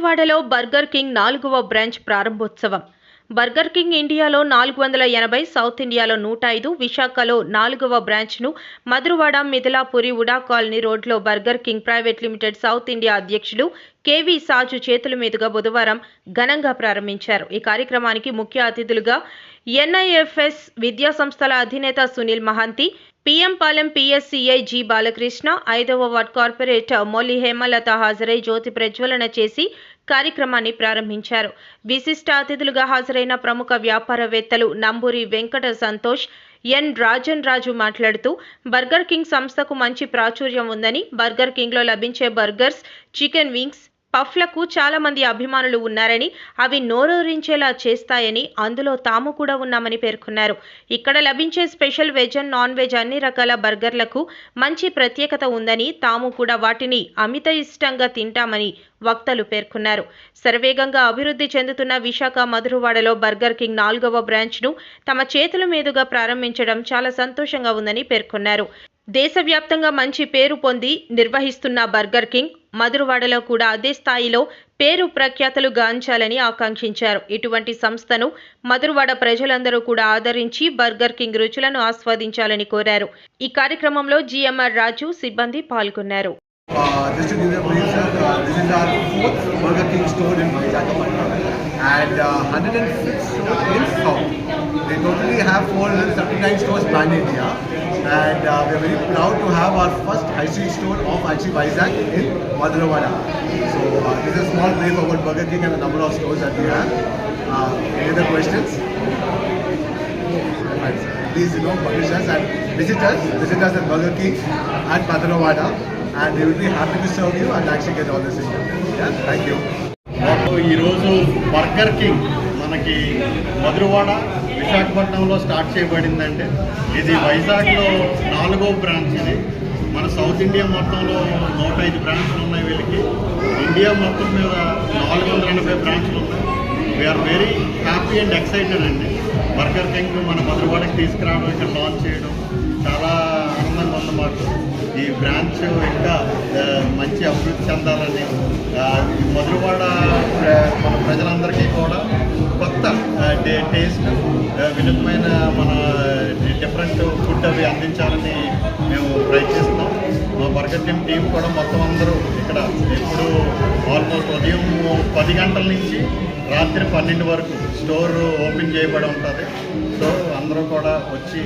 విజయవాడలో burger king నాలుగవ branch ప్రారంభోత్సవం. బర్గర్ కింగ్ ఇండియాలో నాలుగు వందల ఎనభై సౌత్ ఇండియాలో నూట ఐదు విశాఖలో నాలుగవ బ్రాంచ్ను మధురవాడ మిథిలాపురి ఉడా కాలనీ రోడ్లో Burger King private limited south India అధ్యక్షులు కేవీ సాజు చేతుల మీదుగా బుధవారం ఘనంగా ప్రారంభించారు. ఈ కార్యక్రమానికి ముఖ్య అతిథులుగా ఎన్ఐఎఫ్ఎస్ విద్యా సంస్థల అధినేత Sunil Mohanty PM Palem PSCI G Balakrishna ఐదవ వార్డ్ కార్పొరేటర్ మొల్లి హేమలత హాజరై జ్యోతి ప్రజ్వలన చేసి కార్యక్రమాన్ని ప్రారంభించారు. విశిష్ట అతిథులుగా హాజరైన ప్రముఖ వ్యాపారవేత్తలు నంబూరి వెంకట సంతోష్ ఎన్ రాజన్ రాజు మాట్లాడుతూ బర్గర్ కింగ్ సంస్థకు మంచి ప్రాచుర్యం ఉందని బర్గర్ కింగ్లో లభించే బర్గర్స్ చికెన్ వింగ్స్ పఫ్లకు చాలామంది అభిమానులు ఉన్నారని అవి నోరూరించేలా చేస్తాయని అందులో తాము కూడా ఉన్నామని పేర్కొన్నారు. ఇక్కడ లభించే special veg and non veg అన్ని రకాల బర్గర్లకు మంచి ప్రత్యేకత ఉందని తాము కూడా వాటిని అమిత ఇష్టంగా తింటామని వక్తలు పేర్కొన్నారు. శరవేగంగా అభివృద్ధి చెందుతున్న విశాఖ మధురవాడలో బర్గర్ కింగ్ నాలుగవ బ్రాంచ్ను తమ చేతుల మీదుగా ప్రారంభించడం చాలా సంతోషంగా ఉందని పేర్కొన్నారు. దేశవ్యాప్తంగా మంచి పేరు పొంది నిర్వహిస్తున్న బర్గర్ కింగ్ మధురవాడలో కూడా అదే స్థాయిలో పేరు ప్రఖ్యాతలు గాంచాలని ఆకాంక్షించారు. ఇటువంటి సంస్థను మధురవాడ ప్రజలందరూ కూడా ఆదరించి బర్గర్ కింగ్ రుచులను ఆస్వాదించాలని కోరారు. ఈ కార్యక్రమంలో జిఎంఆర్ రాజు సిబ్బంది పాల్గొన్నారు. Uh, and uh, 106 in South. They totally have 479 stores pan India and uh, we are very proud to have our first high street store of actually Vizag in Madhuravada. So uh, this is a small brief about Burger King and the number of stores that we have. Uh, any other questions? Right, sir. Please, you know, publish us and visit us. Visit us at Burger King at Madhuravada and we will be happy to serve you and actually get all this in. Yeah, thank you. మాకు ఈరోజు burger king మనకి మధురవాడ విశాఖపట్నంలో start చేయబడిందంటే ఇది వైజాగ్లో నాలుగో branch ఇది. మన south India మొత్తంలో నూట ఐదు బ్రాంచ్లు ఉన్నాయి వీళ్ళకి. ఇండియా మొత్తం మీద నాలుగు వందల ఎనభై బ్రాంచ్లు ఉన్నాయి. We're very happy and excited అండి. బర్గర్ కింగ్ మన మధురవాడకి తీసుకురావడం ఇక్కడ లాంచ్ చేయడం చాలా ఆనందంగా ఉంది మాకు. ఈ బ్రాంచ్ ఇంకా మంచి అభివృద్ధి చెందాలని మధురవాడ మన ప్రజలందరికీ కూడా కొత్త టేస్ట్ ఆ, వినూత్నమైన మన డిఫరెంట్ ఫుడ్ అవి అందించాలని మేము ప్రయత్నిస్తున్నాం. మా బర్గర్ కింగ్ టీం కూడా మొత్తం అందరూ ఇక్కడ ఎప్పుడు ఆల్మోస్ట్ ఉదయం పది గంటల నుంచి రాత్రి పన్నెండు వరకు స్టోర్ ఓపెన్ చేయబడి ఉంటుంది. సో అందరూ కూడా వచ్చి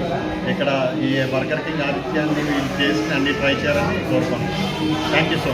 ఇక్కడ ఈ బర్గర్ కింగ్ ఆతిథ్యాన్ని వీళ్ళు చేసి అన్ని ట్రై చేయాలని కోరుకుంటున్నాం. Thank you so